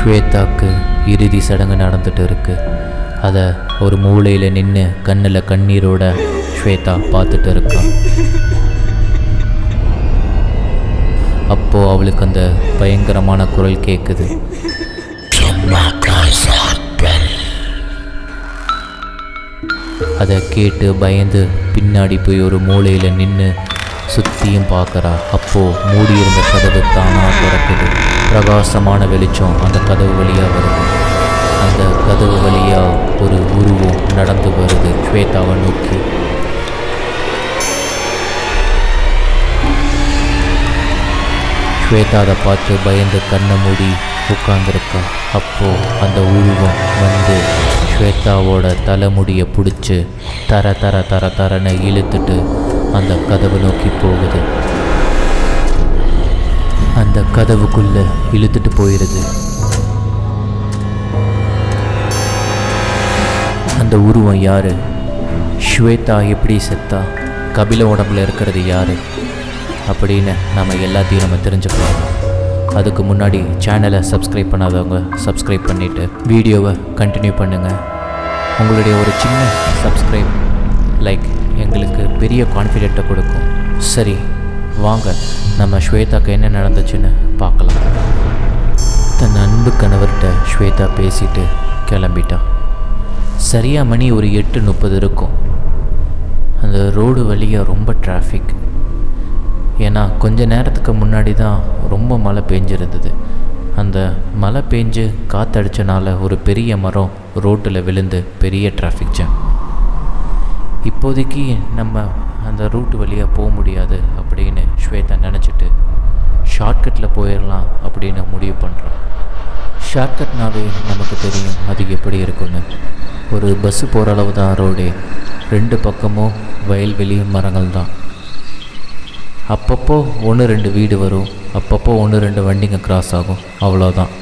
ஸ்வேதாக்கு இறுதி சடங்கு நடந்துட்டு இருக்கு. அதை ஒரு மூலையில் நின்று கண்ணில் கண்ணீரோட ஸ்வேதா பார்த்துட்டு இருக்கா. அப்போ அவளுக்கு அந்த பயங்கரமான குரல் கேட்குது அதை கேட்டு பயந்து பின்னாடி போய் ஒரு மூலையில் நின்று சுற்றியும் பார்க்குறா. அப்போது மூடியிருந்த கதவு தானாக திறக்குது. பிரகாசமான வெளிச்சம் அந்த கதவு வழியாக வருது. அந்த கதவு வழியாக ஒரு உருவம் நடந்து வருது. ஸ்வேதாவை நோக்கி. ஸ்வேதா அதை பார்த்து பயந்து கண்ணை மூடி உட்காந்துருக்கா அப்போது அந்த உருவம் வந்து ஸ்வேதாவோட தலைமுடியை பிடிச்சி தர தர தர தரன்னு இழுத்துட்டு அந்த கதவு நோக்கி போகுது. அந்த கதவுக்குள்ள இழுத்துட்டு போயிடுது அந்த உருவம் யாரு? ஸ்வேதா எப்படி செத்தா? கபில உடம்புல இருக்கிறது யாரு? அப்படின்னு நம்ம எல்லாத்தையும் நம்ம தெரிஞ்சுக்கலாம். அதுக்கு முன்னாடி சேனலை சப்ஸ்கிரைப் பண்ணாதவங்க சப்ஸ்கிரைப் பண்ணிவிட்டு வீடியோவை கண்டினியூ பண்ணுங்கள் உங்களுடைய ஒரு சின்ன சப்ஸ்கிரைப் லைக் எங்களுக்கு பெரிய கான்ஃபிடென்ட்டை கொடுக்கும். சரி வாங்க. நம்ம ஸ்வேதாக்கு என்ன நடந்துச்சுன்னு பார்க்கலாம். தன் அன்பு கணவர்கிட்ட ஸ்வேதா பேசிட்டு கிளம்பிட்டான் சரியாக மணி ஒரு எட்டு முப்பது இருக்கும். அந்த ரோடு வழியாக ரொம்ப டிராஃபிக் ஏன்னா கொஞ்ச நேரத்துக்கு முன்னாடி தான் ரொம்ப மழை பெஞ்சிருந்தது. அந்த மழை பெஞ்சு காற்றடிச்சனால ஒரு பெரிய மரம் ரோட்டில் விழுந்து பெரிய டிராஃபிக் ஜாம் இப்போதைக்கு நம்ம அந்த ரூட் வழியாக போக முடியாது அப்படின்னு ஸ்வேதா நினச்சிட்டு ஷார்ட்கட்டில் போயிடலாம் அப்படின்னு முடிவு பண்ணுறோம் ஷார்ட்கட்னாவே நமக்கு தெரியும் அது எப்படி இருக்குன்னு. ஒரு பஸ்ஸு போகிற அளவு தான் ரோடே ரெண்டு பக்கமும் வயல்வெளி மரங்கள் தான். அப்பப்போ ஒன்று ரெண்டு வீடு வரும். அப்பப்போ ஒன்று ரெண்டு வண்டிங்க கிராஸ் ஆகும். அவ்வளோதான்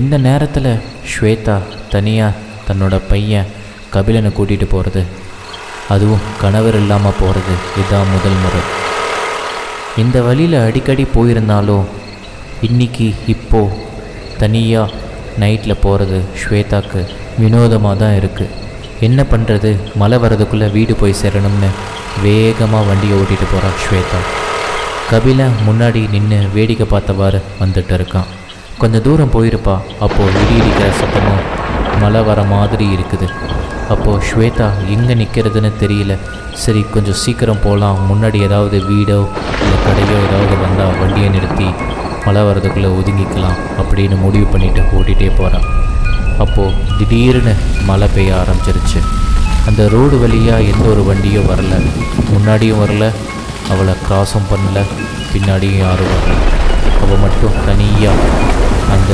இந்த நேரத்தில் ஸ்வேதா தனியாக தன்னோட பையன் கபிலனை கூட்டிகிட்டு போகிறது அதுவும் கணவர் இல்லாமல் போகிறது இதுதான் முதல் முறை. இந்த வழியில் அடிக்கடி போயிருந்தாலும் இன்னைக்கு இப்போ தனியாக நைட்டில் போகிறது ஸ்வேதாக்கு வினோதமாக தான் இருக்குது என்ன பண்ணுறது மழை வர்றதுக்குள்ளே வீடு போய் சேரணும்னு வேகமாக வண்டியை ஓட்டிகிட்டு போகிறான் ஸ்வேதா. கபில முன்னாடி நின்று வேடிக்கை பார்த்தவாறு வந்துட்டு இருக்கான். கொஞ்சம் தூரம் போயிருப்பா அப்போது இடி இடிக்கிற சத்தமும் மழை வர மாதிரி இருக்குது. அப்போது ஸ்வேதா எங்கே நிற்கிறதுன்னு தெரியல. சரி கொஞ்சம் சீக்கிரம் போகலாம் முன்னாடி ஏதாவது வீடோ இல்லை கடையோ ஏதாவது வந்தால் வண்டியை நிறுத்தி மழை வர்றதுக்குள்ளே ஒதுங்கிக்கலாம் அப்படின்னு முடிவு பண்ணிட்டு ஓட்டிகிட்டே போகிறான் அப்போது திடீர்னு மழை பெய்ய ஆரம்பிச்சிருச்சு. அந்த ரோடு வழியாக எந்த ஒரு வண்டியும் வரல. முன்னாடியும் வரல அவளை கிராஸும் பண்ணல பின்னாடியும் யாரும் வரல. அவள் மட்டும் தனியாக அந்த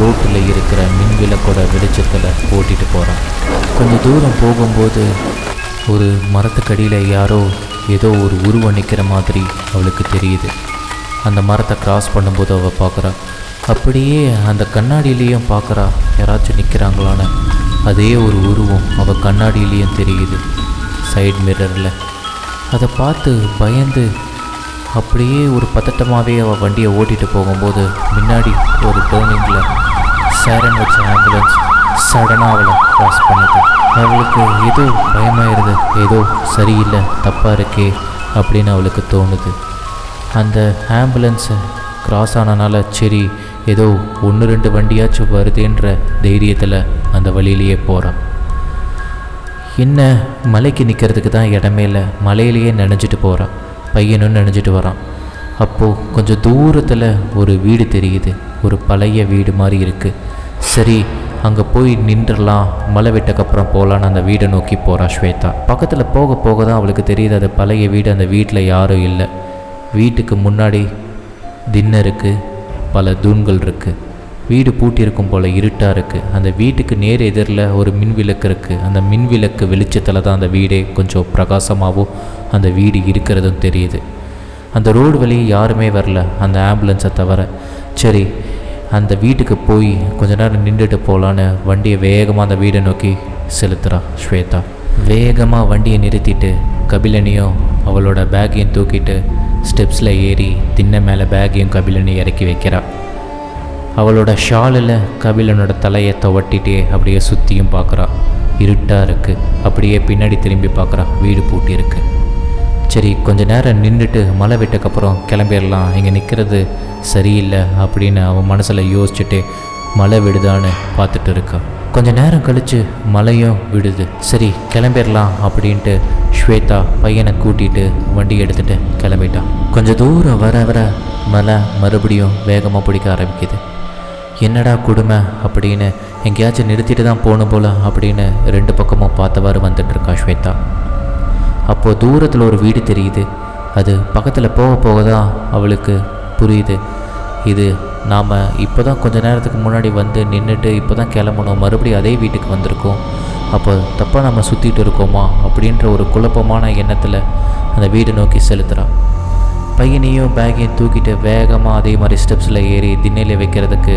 ரோட்டில் இருக்கிற மின் விளக்கோட வெளிச்சத்தில் ஓட்டிகிட்டு போகிறான் கொஞ்சம் தூரம் போகும்போது ஒரு மரத்துக்கடியில் யாரோ ஏதோ ஒரு உருவம் நிற்கிற மாதிரி அவளுக்கு தெரியுது. அந்த மரத்தை கிராஸ் பண்ணும்போது அவள் பார்க்குறா அப்படியே அந்த கண்ணாடியிலையும் பார்க்குறா யாராச்சும் நிற்கிறாங்களான்னு அதே ஒரு உருவம் அவள் கண்ணாடியிலையும் தெரியுது சைடு மிரரில் அதை பார்த்து பயந்து அப்படியே ஒரு பதட்டமாகவே அவள் வண்டியை ஓட்டிகிட்டு போகும்போது முன்னாடி ஒரு டேர்னிங்கில் சேரன் வச்ச ஆம்புலன்ஸ் சடனாக அவளை க்ராஸ் பண்ணுது. அவளுக்கு ஏதோ பயமாயிருது. ஏதோ சரியில்லை தப்பாக இருக்கே அப்படின்னு அவளுக்கு தோணுது. அந்த ஆம்புலன்ஸை க்ராஸ் ஆனனால சரி ஏதோ ஒன்று ரெண்டு வண்டியாச்சும் வருதுன்ற தைரியத்தில் அந்த வழியிலேயே போகிறான் என்ன மலைக்கு நிற்கிறதுக்கு தான் இடமே இல்லை மலையிலேயே நினைஞ்சிட்டு போகிறான் பையனும் நினைஞ்சிட்டு வரான். அப்போது கொஞ்சம் தூரத்தில் ஒரு வீடு தெரியுது. ஒரு பழைய வீடு மாதிரி இருக்குது சரி அங்கே போய் நின்றுடலாம் மலை விட்டக்கப்புறம் போகலான்னு அந்த வீடை நோக்கி போகிறா ஸ்வேதா. பக்கத்தில் போக போக தான் அவளுக்கு தெரியுது அது பழைய வீடு அந்த வீட்டில் யாரும் இல்லை. வீட்டுக்கு முன்னாடி திண்ணை இருக்குது பல தூண்கள் இருக்குது வீடு பூட்டியிருக்கும் போல் இருட்டாக இருக்குது அந்த வீட்டுக்கு நேர் எதிரில் ஒரு மின் விளக்கு இருக்குது அந்த மின் விளக்கு வெளிச்சத்தில் தான் அந்த வீடே கொஞ்சம் பிரகாசமாகவும் அந்த வீடு இருக்கிறதும் தெரியுது. அந்த ரோடு வழியே யாருமே வரல. அந்த ஆம்புலன்ஸை தவிர. சரி அந்த வீட்டுக்கு போய் கொஞ்ச நேரம் நின்றுட்டு போகலான்னு வண்டியை வேகமாக அந்த வீடை நோக்கி செலுத்துகிறா ஸ்வேதா. வேகமாக வண்டியை நிறுத்திட்டு கபிலனையும் அவளோட பேக்கையும் தூக்கிட்டு ஸ்டெப்ஸில் ஏறி தின்ன மேலே பேக்கையும் கபிலனையும் இறக்கி வைக்கிறா. அவளோட ஷாலில் கபிலனோட தலையை துவட்டிட்டே அப்படியே சுற்றியும் பார்க்குறா. இருட்டாக இருக்குது அப்படியே பின்னாடி திரும்பி பார்க்குறா. வீடு பூட்டி இருக்கு. சரி கொஞ்ச நேரம் நின்றுட்டு மழை விட்டக்கப்புறம் கிளம்பிடலாம். இங்கே நிற்கிறது சரியில்லை அப்படின்னு அவன் மனசில் யோசிச்சுட்டு மழை விடுதான்னு பார்த்துட்டு இருக்கா. கொஞ்ச நேரம் கழித்து மழையும் விடுது. சரி கிளம்பிடலாம் அப்படின்ட்டு ஸ்வேதா பையனை கூட்டிகிட்டு வண்டி எடுத்துகிட்டு கிளம்பிட்டான் கொஞ்சம் தூரம் வர வர மழை மறுபடியும் வேகமாக பிடிக்க ஆரம்பிக்குது. என்னடா கொடுமை அப்படின்னு எங்கேயாச்சும் நிறுத்திட்டு தான் போகணும் போல அப்படின்னு ரெண்டு பக்கமும் பார்த்தவாறு வந்துட்டு இருக்கா ஸ்வேதா. அப்போது தூரத்தில் ஒரு வீடு தெரியுது. அது பக்கத்தில் போக போக தான் அவளுக்கு புரியுது. இது நாம் இப்போ தான் கொஞ்ச நேரத்துக்கு முன்னாடி வந்து நின்றுட்டு இப்போ தான் கிளம்பணும். மறுபடியும் அதே வீட்டுக்கு வந்திருக்கோம். அப்போ தப்பாக நம்ம சுற்றிட்டு இருக்கோமா அப்படின்ற ஒரு குழப்பமான எண்ணத்தில் அந்த வீடு நோக்கி செலுத்துகிறான் பையனையும் பேக்கையும் தூக்கிட்டு வேகமாக அதே மாதிரி ஸ்டெப்ஸில் ஏறி திண்ணையில் வைக்கிறதுக்கு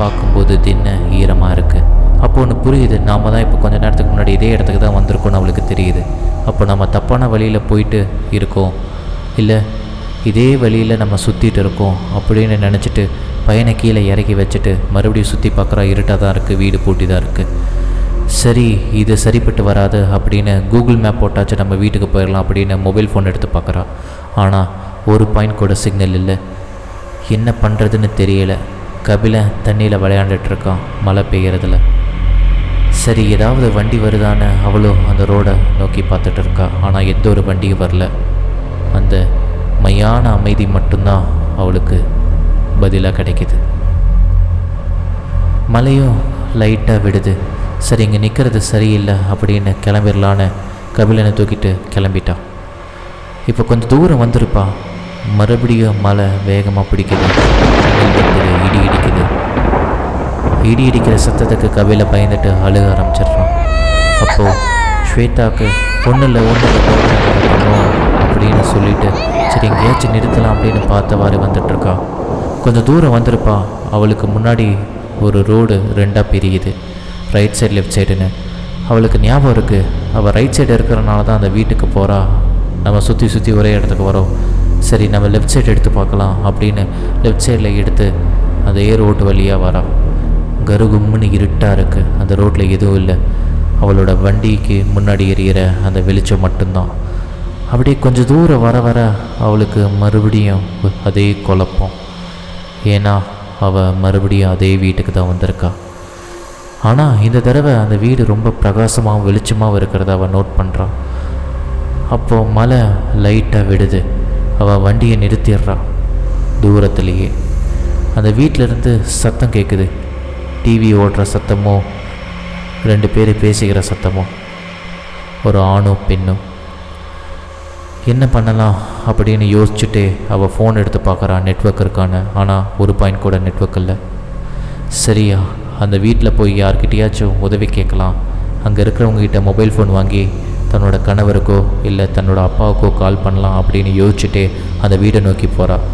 பார்க்கும்போது தின்ன ஈரமாக இருக்குது அப்போ ஒன்று புரியுது. நாம் தான் இப்போ கொஞ்ச நேரத்துக்கு முன்னாடி இதே இடத்துக்கு தான் வந்திருக்கோம்னு அவளுக்கு தெரியுது. அப்போ நம்ம தப்பான வழியில் போயிட்டு இருக்கோம். இல்லை இதே வழியில் நம்ம சுற்றிட்டு இருக்கோம் அப்படின்னு நினச்சிட்டு பையனை கீழே இறக்கி வச்சுட்டு மறுபடியும் சுற்றி பார்க்குறா இருட்டாக தான் இருக்குது வீடு பூட்டி தான் இருக்குது சரி இது சரிப்பட்டு வராது அப்படின்னு கூகுள் மேப் போட்டாச்சு நம்ம வீட்டுக்கு போயிடலாம் அப்படின்னு மொபைல் ஃபோன் எடுத்து பார்க்குறா. ஆனால் ஒரு பாயிண்ட் கூட சிக்னல் இல்லை. என்ன பண்ணுறதுன்னு தெரியலை. கபில தண்ணியில் விளையாண்டுட்டு இருக்கான் மழை பெய்யறதுல. சரி ஏதாவது வண்டி வருதான்னு அவளும் அந்த ரோடை நோக்கி பார்த்துட்டு இருக்கா ஆனால் எந்த ஒரு வண்டியும் வரல. அந்த மையான அமைதி மட்டும்தான் அவளுக்கு பதிலாக கிடைக்குது. மழையும் லைட்டாக விடுது. சரி இங்கே நிற்கிறது சரியில்லை அப்படின்னு கிளம்பிடலான்னு கபிலனை தூக்கிட்டு கிளம்பிட்டான். இப்போ கொஞ்சம் தூரம் வந்திருப்பான். மறுபடியும் மழை வேகமாக பிடிக்குது. இடி இடிக்குது. இடி இடிக்கிற சத்தத்துக்கு கபில பயந்துட்டு அழுக ஆரம்பிச்சிடுறான். அப்போது ஸ்வேதாவுக்கு ஒன்றும் இல்லை அப்படின்னு சொல்லிட்டு சரி எங்கேயாச்சும் நிறுத்தலாம் அப்படின்னு பார்த்தவாறு வந்துட்டுருக்கா. கொஞ்சம் தூரம் வந்திருப்பா. அவளுக்கு முன்னாடி ஒரு ரோடு ரெண்டாக பிரியுது. ரைட் சைடு லெஃப்ட் சைடுன்னு. அவளுக்கு ஞாபகம் இருக்குது அவள் ரைட் சைடு இருக்கிறனால தான் அந்த வீட்டுக்கு போகிறா நம்ம சுற்றி சுற்றி ஒரே இடத்துக்கு வரோம். சரி நம்ம லெஃப்ட் சைடு எடுத்து பார்க்கலாம் அப்படின்னு லெஃப்ட் சைடில் எடுத்து அதே ரோட்டு வழியாக வரா கருகும்னு இருட்டாக இருக்குது அந்த ரோட்டில் எதுவும் இல்லை. அவளோட வண்டிக்கு முன்னாடி எரியிற அந்த வெளிச்சம் மட்டும்தான். அப்படியே கொஞ்சம் தூரம் வர வர அவளுக்கு மறுபடியும் அதே குழப்பம். ஏன்னா அவள் மறுபடியும் அதே வீட்டுக்கு தான் வந்திருக்கா. ஆனால் இந்த தடவை அந்த வீடு ரொம்ப பிரகாசமாகவும் வெளிச்சமாகவும் இருக்கிறத அவள் நோட் பண்ணுறான் அப்போது மழை லைட்டாக விடுது. அவள் வண்டியை நிறுத்திடுறா. தூரத்துலேயே. அந்த வீட்டிலேருந்து சத்தம் கேட்குது டிவி ஓடுற சத்தமோ ரெண்டு பேர் பேசிக்கிற சத்தமோ. ஒரு ஆணும் பெண்ணும். என்ன பண்ணலாம் அப்படின்னு யோசிச்சுட்டே அவள் ஃபோன் எடுத்து பார்க்குறா நெட்ஒர்க் இருக்கான்னு. ஆனால் ஒரு பாயிண்ட் கூட நெட்ஒர்க் இல்லை. சரியா அந்த வீட்டில் போய் யார்கிட்டயாச்சும் உதவி கேட்கலாம். அங்கே இருக்கிறவங்ககிட்ட மொபைல் ஃபோன் வாங்கி தன்னோட கணவருக்கோ இல்லை தன்னோட அப்பாவுக்கோ கால் பண்ணலாம் அப்படின்னு யோசிச்சுட்டே அந்த வீடை நோக்கி போகிறாள்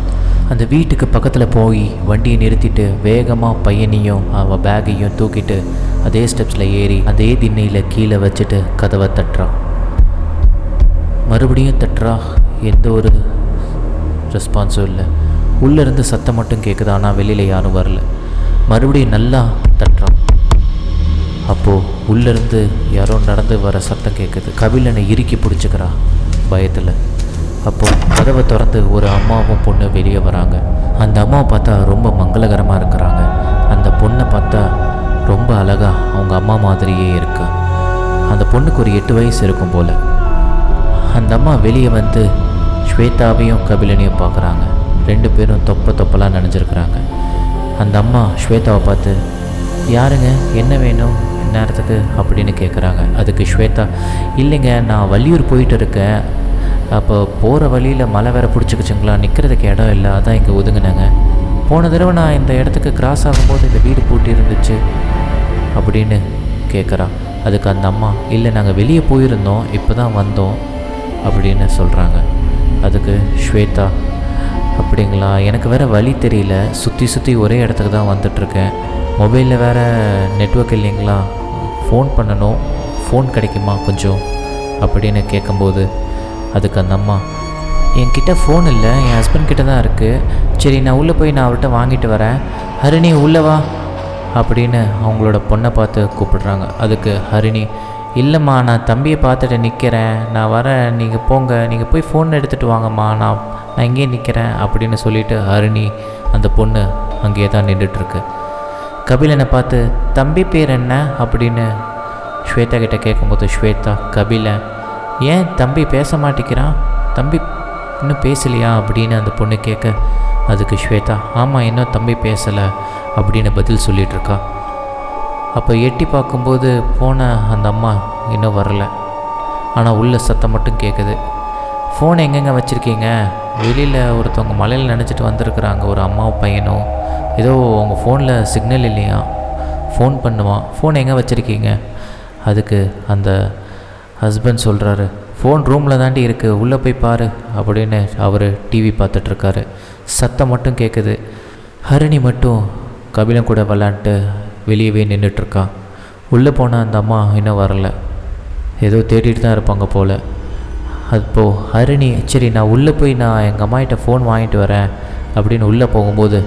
அந்த வீட்டுக்கு பக்கத்தில் போய் வண்டியை நிறுத்திட்டு வேகமாக பையனையும் அவள் பேக்கையும் தூக்கிட்டு அதே ஸ்டெப்ஸில் ஏறி அதே திண்ணையில் கீழே வச்சுட்டு கதவை தட்டுறான் மறுபடியும் தட்டுறா. எந்த ஒரு ரெஸ்பான்ஸும் இல்லை. உள்ளேருந்து சத்தம் மட்டும் கேட்குது ஆனால் வெளியில் யாரும் வரல. மறுபடியும் நல்லா தட்டுறான் அப்போது உள்ளேருந்து யாரோ நடந்து வர சத்தம் கேட்குது கபிலனை இறுக்கி பிடிச்சிக்கிறா. பயத்தில். அப்போது கதவை திறந்து ஒரு அம்மாவும் பொண்ணு வெளியே வராங்க. அந்த அம்மாவை பார்த்தா ரொம்ப மங்களகரமாக இருக்கிறாங்க. அந்த பொண்ணை பார்த்தா ரொம்ப அழகாக அவங்க அம்மா மாதிரியே இருக்கா. அந்த பொண்ணுக்கு ஒரு எட்டு வயசு இருக்கும் போல். அந்த அம்மா வெளியே வந்து ஸ்வேதாவையும் கபிலனையும் பார்க்குறாங்க. ரெண்டு பேரும் தொப்ப தொப்பலாக நினைஞ்சிருக்கிறாங்க. அந்த அம்மா ஸ்வேதாவை பார்த்து யாருங்க? என்ன வேணும்? நேரத்துக்கு அப்படின்னு கேட்குறாங்க அதுக்கு ஸ்வேதா இல்லைங்க நான் வள்ளியூர் போயிட்டு இருக்கேன் அப்போ போகிற வழியில் மழை வேற பிடிச்சிக்கிச்சுங்களா? நிற்கிறதுக்கு இடம் இல்லை அதான் இங்கே ஒதுங்கினேங்க. போன தடவை நான் இந்த இடத்துக்கு கிராஸ் ஆகும்போது இந்த வீடு பூட்டி இருந்துச்சு அப்படின்னு கேட்குறா அதுக்கு அந்த அம்மா இல்லை நாங்கள் வெளியே போயிருந்தோம் இப்போ தான் வந்தோம் அப்படின்னு சொல்கிறாங்க அதுக்கு ஸ்வேதா அப்படிங்களா? எனக்கு வேறு வழி தெரியல. சுற்றி சுற்றி ஒரே இடத்துக்கு தான் வந்துட்டுருக்கேன். மொபைலில் வேறு நெட்ஒர்க் இல்லைங்களா? ஃபோன் பண்ணணும். ஃபோன் கிடைக்குமா கொஞ்சம்? அப்படின்னு கேட்கும்போது அதுக்கு அந்த அம்மா என்கிட்ட ஃபோன் இல்லை. என் ஹஸ்பண்ட் கிட்ட தான் இருக்குது சரி நான் உள்ளே போய் நான் அவர்கிட்ட வாங்கிட்டு வரேன். ஹரிணி உள்ளே வா. அப்படின்னு அவங்களோட பொண்ணை பார்த்து கூப்பிடுறாங்க. அதுக்கு ஹரிணி இல்லைம்மா நான் தம்பியை பார்த்துட்டு நிற்கிறேன் நான் வரேன். நீங்கள் போங்க. நீங்கள் போய் ஃபோன் எடுத்துகிட்டு வாங்கம்மா. நான் நான் இங்கேயே நிற்கிறேன் அப்படின்னு சொல்லிட்டு அருணி அந்த பொண்ணு அங்கேயே தான் நின்றுட்டுருக்கு. கபிலனை பார்த்து தம்பி பேர் என்ன? அப்படின்னு ஸ்வேதா கிட்டே கேட்கும்போது ஸ்வேதா கபிலன் ஏன் தம்பி பேச மாட்டேங்கிறான்? தம்பி இன்னும் பேசலையா? அப்படின்னு அந்த பொண்ணு கேட்க அதுக்கு ஸ்வேதா ஆமாம் இன்னும் தம்பி பேசலை. அப்படின்னு பதில் சொல்லிகிட்ருக்கா இருக்கா. அப்போ எட்டி பார்க்கும்போது போன அந்த அம்மா இன்னும் வரல. ஆனால் உள்ள சத்தம் மட்டும் கேட்குது ஃபோன் எங்கெங்கே வச்சுருக்கீங்க? வெளியில் ஒருத்தவங்க மலையில் நினச்சிட்டு வந்திருக்கிறாங்க. ஒரு அம்மாவும் பையனும். ஏதோ உங்கள் ஃபோனில் சிக்னல் இல்லையா? ஃபோன் பண்ணுவான். ஃபோன் எங்கே வச்சுருக்கீங்க? அதுக்கு அந்த ஹஸ்பண்ட் சொல்கிறாரு ஃபோன் ரூமில் தாண்டி இருக்குது உள்ளே போய் பாரு அப்படின்னு அவர் டிவி பார்த்துட்ருக்காரு. சத்தம் மட்டும் கேட்குது ஹரிணி மட்டும் கபிலம் கூட விளாண்ட்டு வெளியவே நின்றுட்டுருக்கா உள்ளே போன அந்த அம்மா இன்னும் வரல. ஏதோ தேடிட்டு தான் இருப்பாங்க போல். அப்போ ஹரிணி சரி நான் உள்ளே போய் நான் எங்கள் அம்மாகிட்ட ஃபோன் வாங்கிட்டு வரேன் அப்படின்னு உள்ளே போகும்போது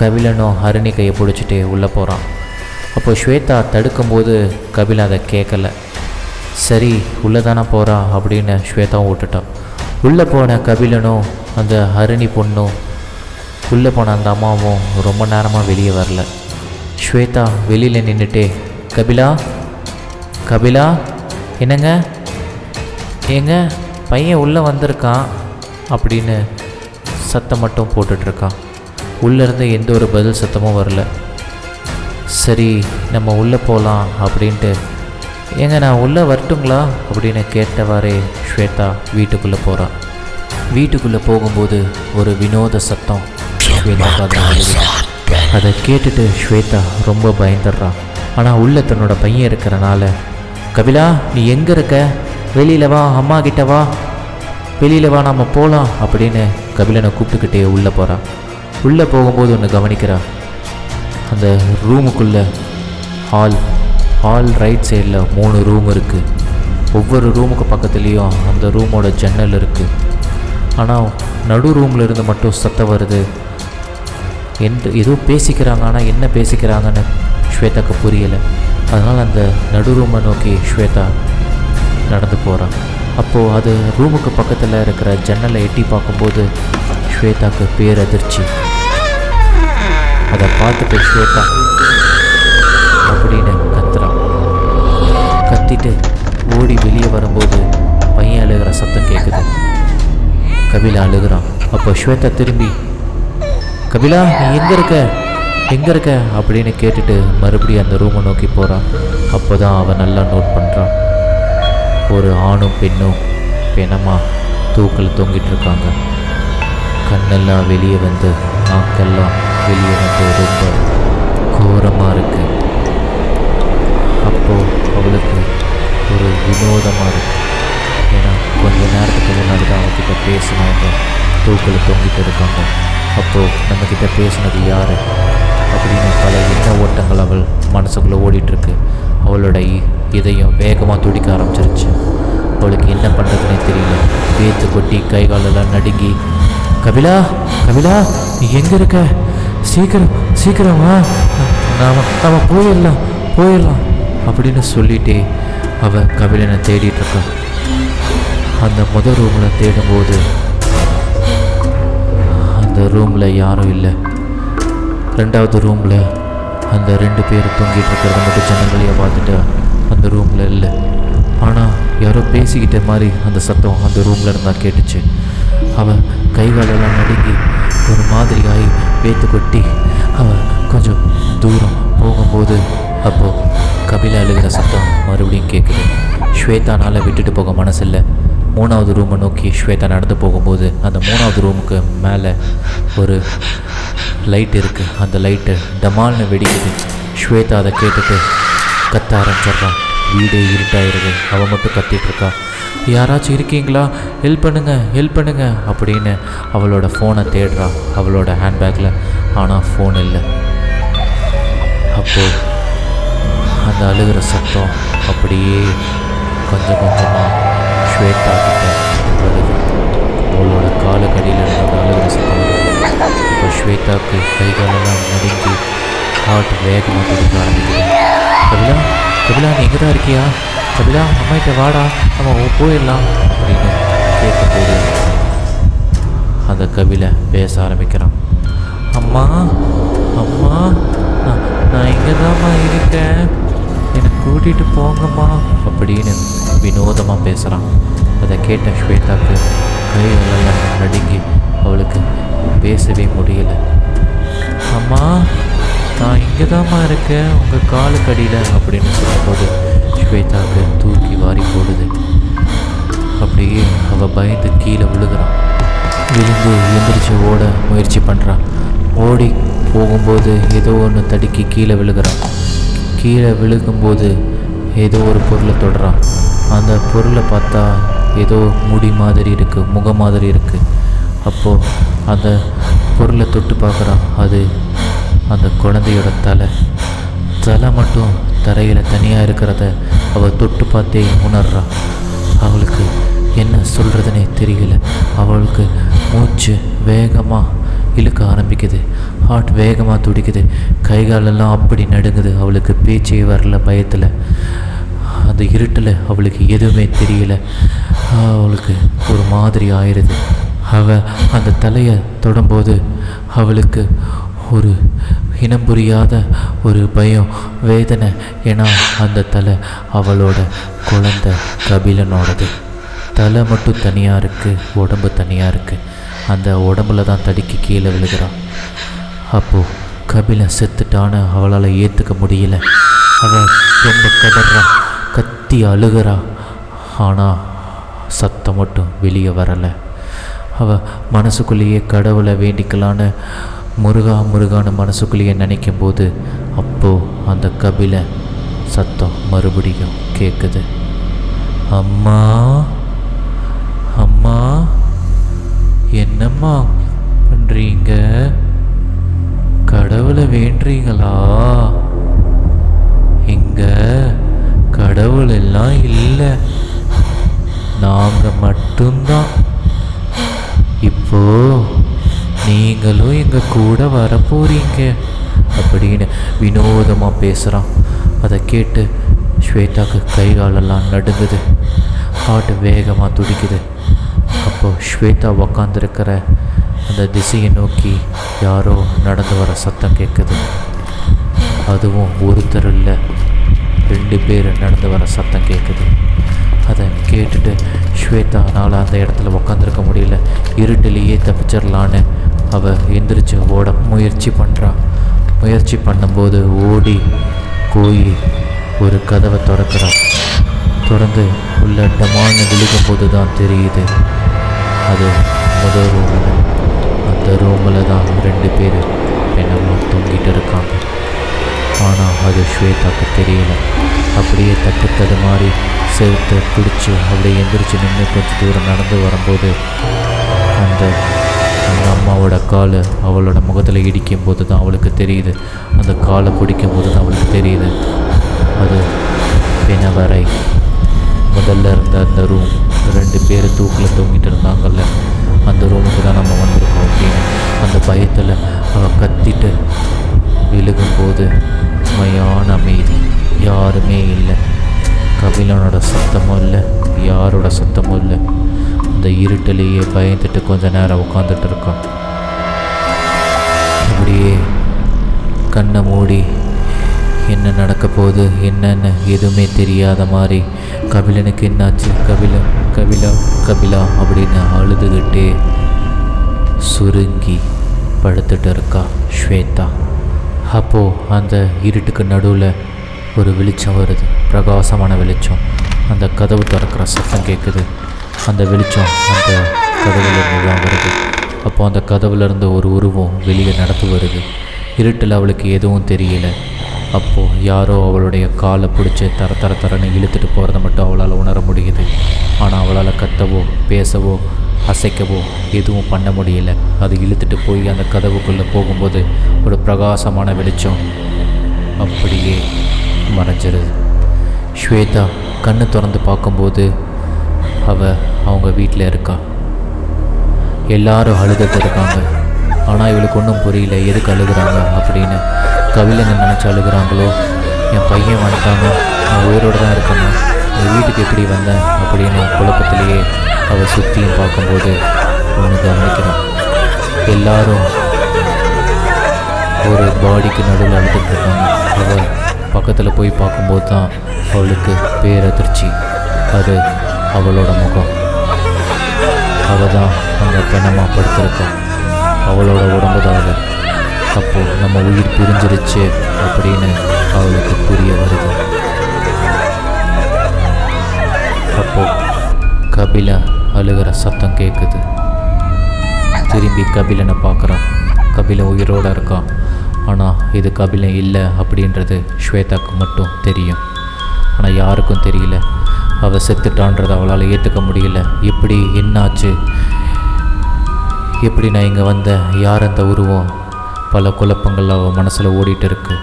கபிலனும் ஹரிணி கையை பிடிச்சிட்டு உள்ளே போகிறான். அப்போ ஸ்வேதா தடுக்கும்போது கபிலன் அதை கேட்கல. சரி உள்ளே தானே போகிறா அப்படின்னு ஸ்வேதாவும் விட்டுட்டான். உள்ளே போன கபிலனும் அந்த ஹரிணி பொண்ணும் உள்ளே போன அந்த அம்மாவும் ரொம்ப நேரமாக வெளியே வரல. ஸ்வேதா வெளியில் நின்றுட்டே கபிலா? கபிலா? என்னங்க? ஏங்க பையன் உள்ளே வந்திருக்கான் அப்படின்னு சத்தம் மட்டும் போட்டுட்ருக்கான். உள்ளேருந்து எந்த ஒரு பதில் சத்தமும் வரல. சரி நம்ம உள்ளே போகலாம் அப்படின்ட்டு. ஏங்க நான் உள்ளே வரட்டுங்களா அப்படின்னு கேட்டவாறே ஸ்வேதா வீட்டுக்குள்ளே போகிறான் வீட்டுக்குள்ளே போகும்போது ஒரு வினோத சத்தம் ஸ்வேதா காதுல அதை கேட்டுட்டு ஸ்வேதா ரொம்ப பயந்துடுறான் ஆனால் உள்ள தன்னோட பையன் இருக்கிறனால கபிலா நீ எங்கே இருக்க? வெளியில் வா அம்மா கிட்ட வா. வெளியில் வா நம்ம போகலாம் அப்படின்னு கபிலனை கூப்பிட்டுக்கிட்டே உள்ளே போகிறான் உள்ளே போகும்போது ஒன்று கவனிக்கிறான் அந்த ரூமுக்குள்ளே ஹால் ஹால் ரைட் சைடில் மூணு ரூம் இருக்குது ஒவ்வொரு ரூமுக்கு பக்கத்துலேயும் அந்த ரூமோட ஜன்னல் இருக்குது ஆனால் நடு ரூமில் இருந்து மட்டும் சத்தம் வருது. எந்த ஏதோ பேசிக்கிறாங்க ஆனால் என்ன பேசிக்கிறாங்கன்னு ஸ்வேதாக்கு புரியலை. அதனால் அந்த நடு ரூமை நோக்கி ஸ்வேதா நடந்து போகிறான் அப்போது அது ரூமுக்கு பக்கத்தில் இருக்கிற ஜன்னலை எட்டி பார்க்கும்போது ஸ்வேதாக்கு பேரதிர்ச்சி. அதை பார்த்துட்டு ஸ்வேதா அப்படின்னு கத்துறான் கத்திட்டு ஓடி வெளியே வரும்போது பையன் அழுகிற சத்தம் கேட்குது கபிலா அழுகிறான். அப்போ ஸ்வேதா திரும்பி கபிலா நீ எங்கே இருக்க? எங்கே இருக்க? அப்படின்னு கேட்டுட்டு மறுபடியும் அந்த ரூமை நோக்கி போகிறான் அப்போ தான் அவன் நல்லா நோட் பண்ணுறான் ஒரு ஆணும் பெண்ணும் பிணமாக தூக்கில் தொங்கிட்டு இருக்காங்க. கண்ணெல்லாம் வெளியே வந்து நாக்கெல்லாம் வெளியே வந்து ரொம்ப கோரமாக இருக்குது அப்போது அவளுக்கு ஒரு வினோதமாக இருக்குது ஏன்னா கொஞ்ச நேரத்துக்கு முன்னாடி தான் கிட்ட பேசுவாங்க தூக்கில் தொங்கிட்டு இருக்காங்க. அப்போது நம்மக்கிட்ட பேசினது யார்? அப்படின்னு பல எண்ண ஓட்டங்கள் அவள் மனசுக்குள்ளே ஓடிட்டுருக்கு. அவளோட இதயம் வேகமாக துடிக்க ஆரம்பிச்சிருச்சு. அவளுக்கு என்ன பண்ணுறதுனே தெரியல. வேத்து கொட்டி கை காலெல்லாம் நடுங்கி கபிலா கபிலா நீ எங்கே இருக்க? சீக்கிரம் சீக்கிரமா நாம் நாம நாம போயிடலாம் போயிடலாம். அப்படின்னு சொல்லிட்டே அவள் கபிலனை தேடிட்டு இருக்கா அந்த முதல் ரூமில் தேடும்போது அந்த ரூமில் யாரும் இல்லை. ரெண்டாவது ரூமில் அந்த ரெண்டு பேர் தூங்கிட்டு இருக்கிறத மட்டும் ஜன்னங்களையே பார்த்துட்டு அந்த ரூமில் இல்லை. ஆனால் யாரோ பேசிக்கிட்ட மாதிரி அந்த சத்தம் அந்த ரூமில் இருந்தால் கேட்டுச்சு. அவள் கை காலெல்லாம் நடுங்கி ஒரு மாதிரி ஆகி வேத்து கொட்டி அவள் கொஞ்சம் தூரம் போகும்போது அப்போது கபிலா அழுகிற சத்தம் மறுபடியும் கேட்குது ஸ்வேதானால் விட்டுட்டு போக மனசில்லை. மூணாவது ரூமை நோக்கி ஸ்வேதா நடந்து போகும்போது அந்த மூணாவது ரூமுக்கு மேலே ஒரு லைட் இருக்குது அந்த லைட்டு டமால்னு வெடிக்குது. ஸ்வேதா அதை கேட்டுட்டு கத்த ஆரம்பிச்சிட்றான் வீடே இருட்டாயிருது அவள் மட்டும் கத்திகிட்ருக்கா யாராச்சும் இருக்கீங்களா? ஹெல்ப் பண்ணுங்கள் ஹெல்ப் பண்ணுங்கள் அப்படின்னு அவளோட ஃபோனை தேடுறா. அவளோட ஹேண்ட்பேக்கில் ஆனால் ஃபோன் இல்லை. அப்போது அந்த அழுகிற சத்தம் அப்படியே கொஞ்சம் கொஞ்சமாக ஸ்வேதா கிட்ட அவளோட கால கடியில் அழுகிற சத்தம் இப்போ ஸ்வேதாக்கு கை காலெல்லாம் நடுங்கி ஹார்ட் வேகமாக துடிக்க ஆரம்பிக்குது. கபிலா கபிலா நீ எங்கே தான் இருக்கியா? கபிலா அம்மாயிட்ட வாடா. நம்ம போயிடலாம் அப்படின்னு கேட்கும்போது அந்த கபிலை பேச ஆரம்பிக்கிறான். அம்மா அம்மா நான் நான் இங்கே தான்மா இருக்கேன். கூட்டிகிட்டு போங்கம்மா. அப்படின்னு வினோதமாக பேசுகிறான் அதை கேட்ட ஸ்வேதாக்கு கையில நடுங்கி அவளுக்கு பேசவே முடியல. அம்மா நான் இங்கே தாம்மா இருக்கேன். உங்கள் காலுக்கு அடியில் அப்படின்னு சொல்லும்போது ஸ்வேதாக்கு தூக்கி வாரி போடுது. அப்படியே அவள் பயந்து கீழே விழுகிறான். விழுந்து எந்திரிச்சு ஓட முயற்சி பண்ணுறான் ஓடி போகும்போது ஏதோ ஒன்று தடுக்கி கீழே விழுகிறான். கீழே விழுகும்போது ஏதோ ஒரு பொருளை தொடுறான். அந்த பொருளை பார்த்தா ஏதோ முடி மாதிரி இருக்குது முகம் மாதிரி இருக்குது அப்போது அந்த பொருளை தொட்டு பார்க்குறான். அது அந்த குழந்தையோட தலை. தலை மட்டும் தரையில் தனியாக இருக்கிறத அவள் தொட்டு பார்த்தே உணர்றான் அவளுக்கு என்ன சொல்கிறதுனே தெரியல. அவளுக்கு மூச்சு வேகமாக இழுக்க ஆரம்பிக்குது. ஹார்ட் வேகமாக துடிக்குது. கை காலெல்லாம் அப்படி நடுங்குது. அவளுக்கு பேச்சே வரல பயத்தில். அந்த இருட்டில் அவளுக்கு எதுவுமே தெரியல. அவளுக்கு ஒரு மாதிரி ஆயிடுது அவள் அந்த தலையை தொடும்போது அவளுக்கு ஒரு இனம் புரியாத ஒரு பயம் வேதனை. ஏன்னா அந்த தலை அவளோட குழந்த கபிலனோடது. தலை மட்டும் தனியாக இருக்குது உடம்பு தனியாக இருக்குது அந்த உடம்புல தான் தடுக்கி கீழே விழுகிறான் அப்போது கபிலன் செத்துட்டான்னு அவளால் ஏற்றுக்க முடியல. அவள் ரொம்ப கதறா கத்தி அழுகிறா. ஆனால் சத்தம் மட்டும் வெளியே வரலை. அவள் மனசுக்குள்ளேயே கடவுளை வேண்டிக்கலான்னு முருகா முருகான்னு மனசுக்குள்ளேயே நினைக்கும் போது அப்போது அந்த கபில சத்தம் மறுபடியும் கேட்குது அம்மா அம்மா என்னம்மா பண்ணுறீங்க கடவுளை வேண்டுறீங்களா இங்க கடவுள் எல்லாம் இல்லை. நாங்கள் மட்டும்தான். இப்போ நீங்களும் எங்கள் கூட வரப்போறீங்க. அப்படின்னு வினோதமாக பேசுகிறான் அதை கேட்டு ஸ்வேதாக்கு கை காலெல்லாம் நடுங்குது. ஹார்ட் வேகமாக துடிக்குது. அப்போது ஸ்வேதா உக்காந்துருக்கிற அந்த திசையை நோக்கி யாரோ நடந்து வர சத்தம் கேட்குது. அதுவும் ஒருத்தர் இல்லை ரெண்டு பேர் நடந்து வர சத்தம் கேட்குது. அதை கேட்டுட்டு ஸ்வேதானால் அந்த இடத்துல உக்காந்துருக்க முடியல. இருட்டிலேயே தப்பிச்சிடலான்னு அவள் எந்திரிச்சு ஓட முயற்சி பண்ணுறா முயற்சி பண்ணும்போது ஓடி போய் ஒரு கதவை திறக்கிறா. திறந்து உள்ள டமான்னு விழுகும்போது தான் தெரியுது. அது முதல் ரூமில் அந்த ரூமில் தான் ரெண்டு பேர் என்னெல்லாம் தூங்கிட்டு இருக்காங்க. ஆனால் அது ஸ்வேதாக்கு தெரியல. அப்படியே தட்டு தடுமாறி மாதிரி பிடிச்சி அப்படியே எந்திரிச்சு நின்று கொஞ்சம் தூரம் நடந்து வரும்போது அந்த அந்த அம்மாவோட கால் அவளோட முகத்தில் இடிக்கும் போது தான் அவளுக்கு தெரியுது. அந்த காலை பிடிக்கும் போது தான் அவளுக்கு தெரியுது. அது பிணவரை. முதல்ல இருந்த அந்த ரூம் ரெண்டு பேர் தூக்கில் தூங்கிட்டு இருந்தாங்கல்ல. அந்த ரூமுக்கு தான் நம்ம வந்திருக்கோம். அப்படின்னு அந்த பயத்தில் அவள் கத்திட்டு விழுகும்போது மையான அமைதி. யாருமே இல்லை. கபிலனோட சத்தமும் இல்லை. யாரோட சத்தமும் இல்லை. அந்த இருட்டிலேயே பயந்துட்டு கொஞ்ச நேரம் உட்காந்துட்டு இருக்கான். அப்படியே கண்ணை மூடி என்ன நடக்க போகுது என்னன்னு எதுவுமே தெரியாத மாதிரி கபிலனுக்கு என்னாச்சு? கபில கபிலா கபிலா அப்படின்னு அழுதுகிட்டே சுருங்கி படுத்துட்டு இருக்கா ஸ்வேதா. அப்போது அந்த இருட்டுக்கு நடுவில் ஒரு வெளிச்சம் வருது. பிரகாசமான வெளிச்சம். அந்த கதவு திறக்கிற சத்தம் கேட்குது அந்த வெளிச்சம் அந்த கதவுலேருந்து தான் வருது. அப்போ அந்த கதவுலேருந்து ஒரு உருவம் வெளியே நடந்து வருது. இருட்டில் அவளுக்கு எதுவும் தெரியல. அப்போது யாரோ அவளுடைய காலை பிடிச்சி தர தர தரன்னு இழுத்துட்டு போகிறத மட்டும் அவளால் உணர முடியுது. ஆனால் அவளால் கத்தவோ பேசவோ அசைக்கவோ எதுவும் பண்ண முடியல. அது இழுத்துட்டு போய் அந்த கதவுக்குள்ளே போகும்போது ஒரு பிரகாசமான வெளிச்சம் அப்படியே மறைஞ்சிருது. ஸ்வேதா கண்ணு திறந்து பார்க்கும்போது அவ அவங்க வீட்டில் இருக்கா? எல்லாரும் அழுதுட்டு இருக்காங்க. ஆனால் இவளுக்கு ஒன்றும் புரியல. எதுக்கு அழுகுறாங்க அப்படின்னு கவிழனை நினச்சி அழுகுறாங்களோ என் பையன் வந்துட்டானோ. நான் உயிரோடு தான் இருக்கணும் என் வீட்டுக்கு எப்படி வந்தேன் அப்படின்னு குழப்பத்திலேயே அவள் சுற்றியும் பார்க்கும்போது ஒன்று கவனிக்கிறான். எல்லாரும் ஒரு பாடிக்கு நடுவில் அழுதுட்டு இருக்காங்க. அவள் பக்கத்தில் போய் பார்க்கும்போது தான் அவளுக்கு பேரதிர்ச்சி. அது அவளோட முகம். அவள் தான் அந்த பெண்ணமாக படுத்திருக்கா அவளோட உடம்பு தான் அது. அப்போது நம்ம உயிர் பிரிஞ்சிருச்சு அப்படின்னு அவளுக்கு புரிய வருது. அப்போ கபிலா அழுகிற சத்தம் கேட்குது திரும்பி கபிலனை பார்க்குறான். கபிலன் உயிரோடு இருக்கான். ஆனால் இது கபிலன் இல்லை அப்படின்றது ஸ்வேதாக்கு மட்டும் தெரியும். ஆனால் யாருக்கும் தெரியல. அவள் செத்துட்டான்றதை அவளால் ஏற்றுக்க முடியல. எப்படி என்னாச்சு? எப்படி நான் இங்கே வந்தேன் யார் அந்த உருவம்? பல குழப்பங்கள் அவள் மனசில் ஓடிட்டு இருக்கு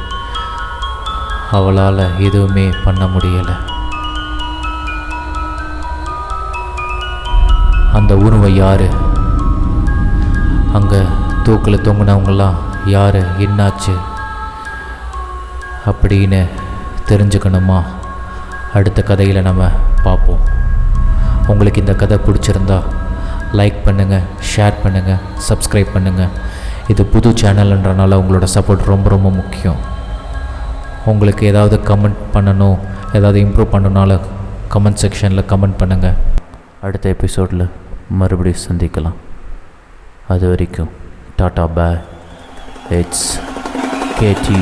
அவளால் எதுவுமே பண்ண முடியலை. அந்த உருவம் யார்? அங்கே தூக்கில் தொங்குனவங்களாம் யார்? என்னாச்சு? அப்படின்னு தெரிஞ்சுக்கணுமா? அடுத்த கதையில் நம்ம பார்ப்போம் உங்களுக்கு இந்த கதை பிடிச்சிருந்தா லைக் பண்ணுங்கள் ஷேர் பண்ணுங்கள் சப்ஸ்கிரைப் பண்ணுங்கள் இது புது சேனல்ன்றனால உங்களோட சப்போர்ட் ரொம்ப ரொம்ப முக்கியம். உங்களுக்கு ஏதாவது கமெண்ட் பண்ணணும் ஏதாவது இம்ப்ரூவ் பண்ணனாலும் கமெண்ட் செக்ஷனில் கமெண்ட் பண்ணுங்கள் அடுத்த எபிசோடில் மறுபடியும் சந்திக்கலாம். அது வரைக்கும் டாட்டா பாய் இட்ஸ் கேடி